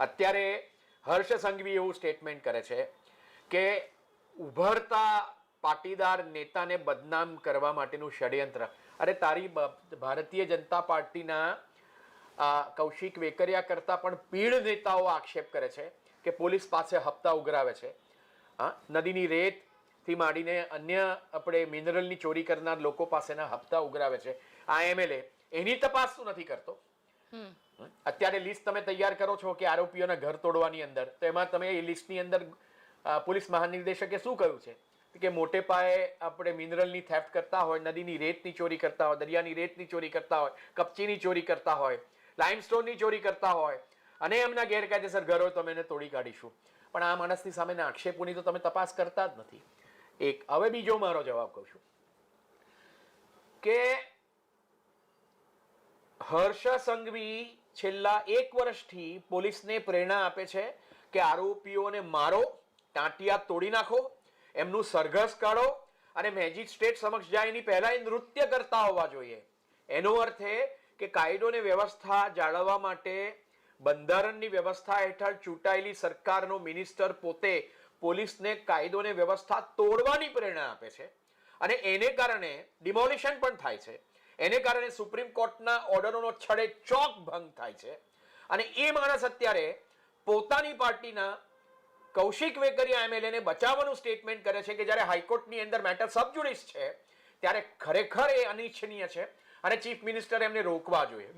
અત્યારે હર્ષ સંઘવી એવું સ્ટેટમેન્ટ કરે છે કે ઉભરતા પાટીદાર નેતાને બદનામ કરવા માટેનું ષડયંત્ર. અરે તારી ભારતીય જનતા પાર્ટીના કૌશિક વેકરિયા કરતાં પણ પીઢ નેતાઓ આક્ષેપ કરે છે કે પોલીસ પાસે હપ્તા ઉઘરાવે છે. હા નદીની રેતથી માંડીને અન્ય આપણે મિનરલની ચોરી કરનાર લોકો પાસેના હપ્તા ઉઘરાવે છે. આ એમએલએ એની તપાસ શું નથી કરતો. અત્યારે લિસ્ટ તમે તૈયાર કરો છો કે આરોપીઓના ઘર તોડવાની અંદર, તો એમાં તમે એ લિસ્ટની અંદર પોલીસ મહાનિર્દેશકે શું કહ્યું છે? કે મોટે પાયે આપણે મિનરલની થેફ્ટ કરતા હોય, નદીની રેતની ચોરી કરતા હોય, દરિયાની રેતની ચોરી કરતા હોય, કપચીની ચોરી કરતા હોય લાઇમસ્ટોનની ચોરી કરતા હોય, અને એમના ગેરકાયદેસર ઘરો તમે એને તોડી કાઢીશું. પણ આ માણસની સામેના આક્ષેપોની તો તમે તપાસ કરતા જ નથી. એક, હવે બીજો મારો જવાબ કહું છું. કે હર્ષ સંઘવી છેલ્લા એક વર્ષથી પોલીસને પ્રેરણા આપે છે કે આરોપીઓને મારો ટાંટિયા તોડી નાખો, એમનું સરઘસ કાઢો અને મેજિસ્ટ્રેટ સમક્ષ જાય એની પહેલાં એ નૃત્ય કરતા હોવા જોઈએ. એનો અર્થ એ કે કાયદો ને વ્યવસ્થા જાળવવા માટે બંધારણની વ્યવસ્થા હેઠળ ચૂંટાયેલી સરકારનો મિનિસ્ટર પોતે પોલીસને કાયદો ને વ્યવસ્થા તોડવાની પ્રેરણા આપે છે અને એને કારણે ડિમોલિશન પણ થાય છે. એને કારણે સુપ્રીમ કોર્ટના ઓર્ડરોનો છડે ચોક ભંગ થાય છે. અને એ માણસ અત્યારે પોતાની પાર્ટીના કૌશિક વેકરિયા એમએલએને બચાવવાનું સ્ટેટમેન્ટ કરે છે કે જ્યારે હાઈકોર્ટની અંદર મેટર સબજુડિસ છે, ત્યારે ખરેખર એ અનિચ્છનીય છે અને ચીફ મિનિસ્ટર એમને રોકવા જોઈએ.